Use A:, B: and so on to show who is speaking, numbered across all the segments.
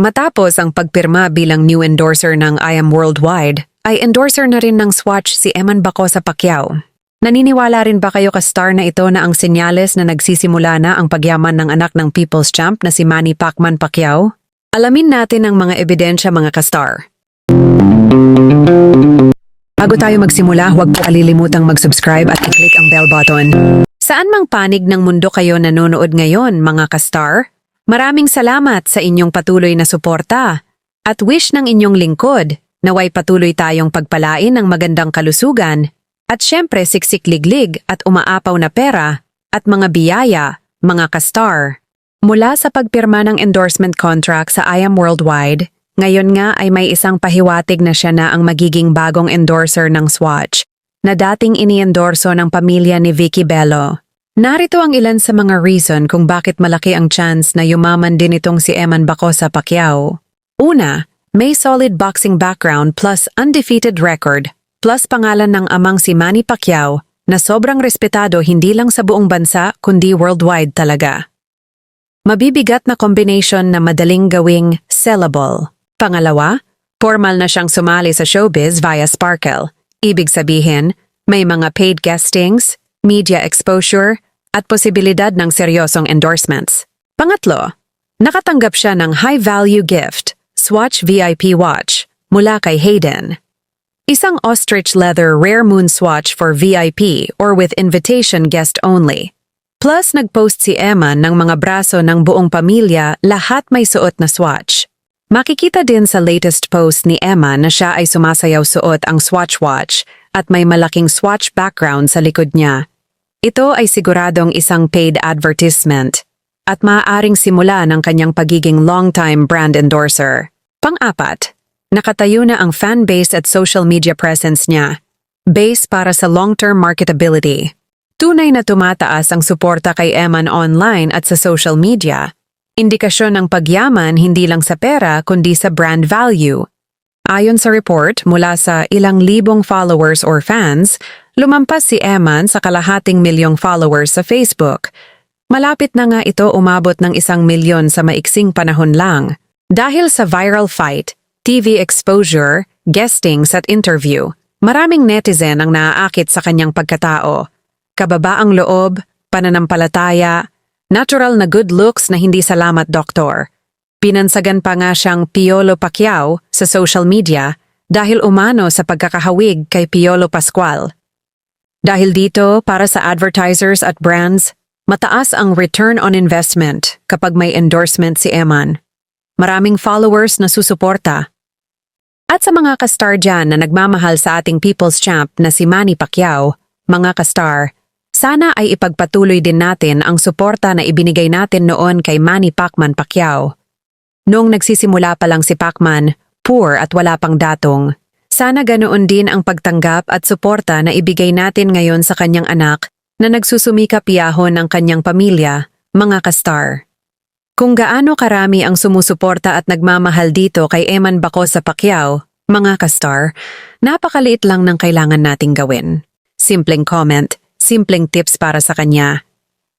A: Matapos ang pagpirma bilang new endorser ng I Am Worldwide, ay endorser na rin ng Swatch si Eman Bacosa Pacquiao. Naniniwala rin ba kayo ka-star na ito na ang senyales na nagsisimula na ang pagyaman ng anak ng People's Champ na si Manny Pacman Pacquiao? Alamin natin ang mga ebidensya mga ka-star. Bago tayo magsimula, huwag kalilimutang mag-subscribe at i-click ang bell button. Saan mang panig ng mundo kayo nanonood ngayon, mga ka-star? Maraming salamat sa inyong patuloy na suporta at wish ng inyong lingkod naway patuloy tayong pagpalain ng magandang kalusugan at syempre siksik-liglig at umaapaw na pera at mga biyaya, mga ka-star. Mula sa pagpirma ng endorsement contract sa I Am Worldwide, ngayon nga ay may isang pahiwatig na siya na ang magiging bagong endorser ng Swatch na dating iniendorso ng pamilya ni Vicky Bello. Narito ang ilan sa mga reason kung bakit malaki ang chance na yumaman din itong si Eman Bacosa Pacquiao. Una, may solid boxing background plus undefeated record plus pangalan ng amang si Manny Pacquiao na sobrang respetado hindi lang sa buong bansa kundi worldwide talaga. Mabibigat na combination na madaling gawing sellable. Pangalawa, formal na siyang sumali sa showbiz via Sparkle. Ibig sabihin, may mga paid guestings, media exposure, at posibilidad ng seryosong endorsements. Pangatlo, nakatanggap siya ng high-value gift, Swatch VIP Watch, mula kay Hayden. Isang ostrich leather rare moon swatch for VIP or with invitation guest only. Plus nagpost si Emma ng mga braso ng buong pamilya lahat may suot na swatch. Makikita din sa latest post ni Emma na siya ay sumasayaw suot ang Swatch Watch at may malaking Swatch background sa likod niya. Ito ay siguradong isang paid advertisement at maaaring simula ng kanyang pagiging long-time brand endorser. Pang-apat, nakatayo na ang fan base at social media presence niya. Base para sa long-term marketability. Tunay na tumataas ang suporta kay Eman online at sa social media Indikasyon ng pagyaman hindi lang sa pera kundi sa brand value. Ayon sa report mula sa ilang libong followers or fans, lumampas si Eman sa kalahating milyong followers sa Facebook. Malapit na nga ito umabot ng isang milyon sa maiksing panahon lang. Dahil sa viral fight, TV exposure, guestings at interview, maraming netizen ang naaakit sa kanyang pagkatao. Kababaang loob, pananampalataya, Natural na good looks na hindi salamat doktor. Pinansagan pa nga siyang Piolo Pacquiao sa social media dahil umano sa pagkakahawig kay Piolo Pascual. Dahil dito, para sa advertisers at brands, mataas ang return on investment kapag may endorsement si Eman. Maraming followers na susuporta. At sa mga kastar dyan na nagmamahal sa ating People's Champ na si Manny Pacquiao, mga kastar, sana ay ipagpatuloy din natin ang suporta na ibinigay natin noon kay Manny Pacman Pacquiao. Noong nagsisimula pa lang si Pacman, poor at wala pang datong, sana ganoon din ang pagtanggap at suporta na ibigay natin ngayon sa kanyang anak na nagsusumikap yahon ng kanyang pamilya, mga kastar. Kung gaano karami ang sumusuporta at nagmamahal dito kay Eman Bako sa Pacquiao, mga kastar, napakaliit lang ng kailangan nating gawin. Simpleng comment, simpleng tips para sa kanya.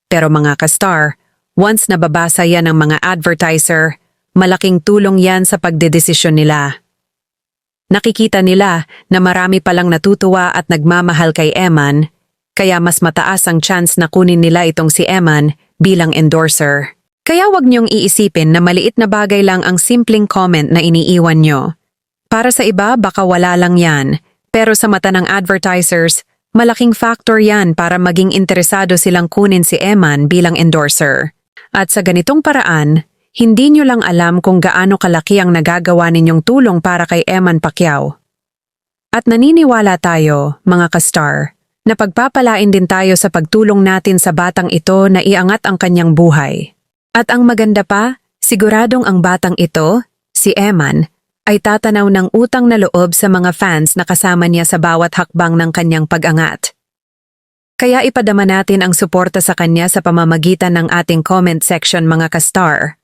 A: Pero mga ka-star, once nababasa yan ng mga advertiser, malaking tulong yan sa pagdedesisyon nila. Nakikita nila na marami palang natutuwa at nagmamahal kay Eman, kaya mas mataas ang chance na kunin nila itong si Eman bilang endorser. Kaya wag niyong iisipin na maliit na bagay lang ang simpleng comment na iniiwan nyo. Para sa iba, baka wala lang yan, pero sa mata ng advertisers, Malaking factor yan para maging interesado silang kunin si Eman bilang endorser. At sa ganitong paraan, hindi nyo lang alam kung gaano kalaki ang nagagawa ninyong tulong para kay Eman Pacquiao. At naniniwala tayo, mga ka-star, na pagpapalain din tayo sa pagtulong natin sa batang ito na iangat ang kanyang buhay. At ang maganda pa, siguradong ang batang ito, si Eman, ay tatanaw ng utang na loob sa mga fans na kasama niya sa bawat hakbang ng kanyang pag-angat. Kaya ipadama natin ang suporta sa kanya sa pamamagitan ng ating comment section mga ka-star.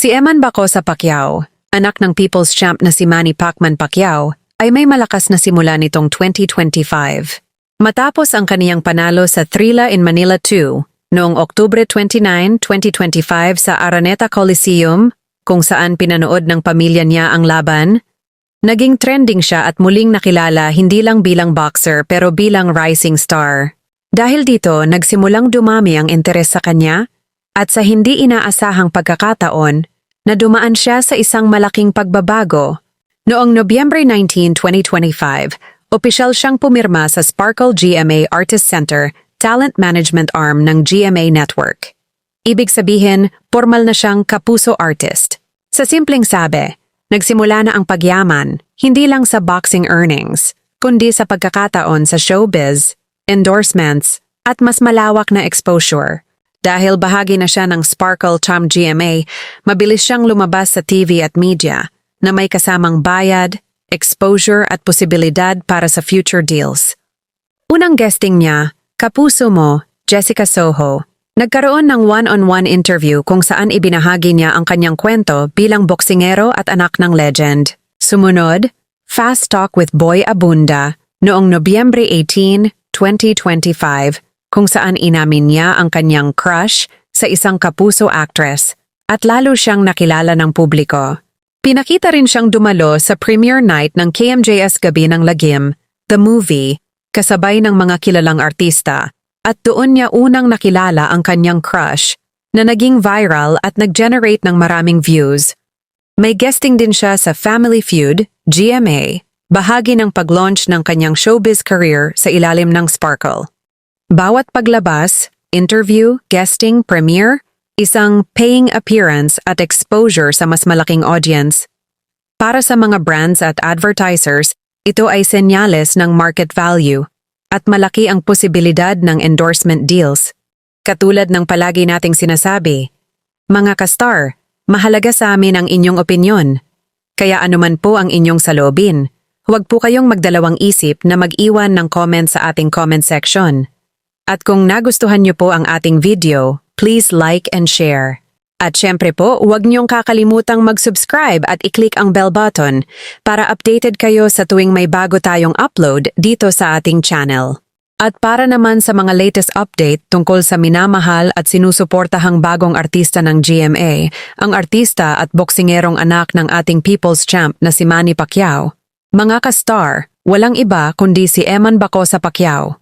A: Si Eman Bacosa Pacquiao, anak ng People's Champ na si Manny Pacman Pacquiao, ay may malakas na simula nitong 2025. Matapos ang kaniyang panalo sa Thrilla in Manila 2 noong Oktubre 29, 2025 sa Araneta Coliseum, kung saan pinanood ng pamilya niya ang laban. Naging trending siya at muling nakilala hindi lang bilang boxer pero bilang rising star. Dahil dito, nagsimulang dumami ang interes sa kanya at sa hindi inaasahang pagkakataon na dumaan siya sa isang malaking pagbabago. Noong Nobyembre 19, 2025, opisyal siyang pumirma sa Sparkle GMA Artist Center Talent Management Arm ng GMA Network. Ibig sabihin, formal na siyang kapuso artist. Sa simpleng sabi, nagsimula na ang pagyaman, hindi lang sa boxing earnings, kundi sa pagkakataon sa showbiz, endorsements, at mas malawak na exposure. Dahil bahagi na siya ng Sparkle Cham GMA, mabilis siyang lumabas sa TV at media na may kasamang bayad, exposure at posibilidad para sa future deals. Unang guesting niya, kapuso mo, Jessica Soho, nagkaroon ng one-on-one interview kung saan ibinahagi niya ang kanyang kwento bilang boksingero at anak ng legend. Sumunod, Fast Talk with Boy Abunda noong Nobyembre 18, 2025 kung saan inamin niya ang kanyang crush sa isang kapuso actress at lalo siyang nakilala ng publiko. Pinakita rin siyang dumalo sa premiere night ng KMJS Gabi ng Lagim, The Movie, kasabay ng mga kilalang artista, at doon niya unang nakilala ang kanyang crush na naging viral at nag-generate ng maraming views. May guesting din siya sa Family Feud, GMA, bahagi ng pag-launch ng kanyang showbiz career sa ilalim ng Sparkle. Bawat paglabas, interview, guesting, premiere, isang paying appearance at exposure sa mas malaking audience. Para sa mga brands at advertisers, ito ay senyales ng market value at malaki ang posibilidad ng endorsement deals. Katulad ng palagi nating sinasabi, mga kastar, mahalaga sa amin ang inyong opinyon. Kaya anuman po ang inyong salobin, huwag po kayong magdalawang isip na mag-iwan ng comment sa ating comment section. At kung nagustuhan niyo po ang ating video, please like and share. At syempre po, huwag niyong kakalimutang mag-subscribe at i-click ang bell button para updated kayo sa tuwing may bago tayong upload dito sa ating channel. At para naman sa mga latest update tungkol sa minamahal at sinusuportahang bagong artista ng GMA, ang artista at boksingerong anak ng ating People's Champ na si Manny Pacquiao, mga ka-star, walang iba kundi si Eman Bacosa Pacquiao.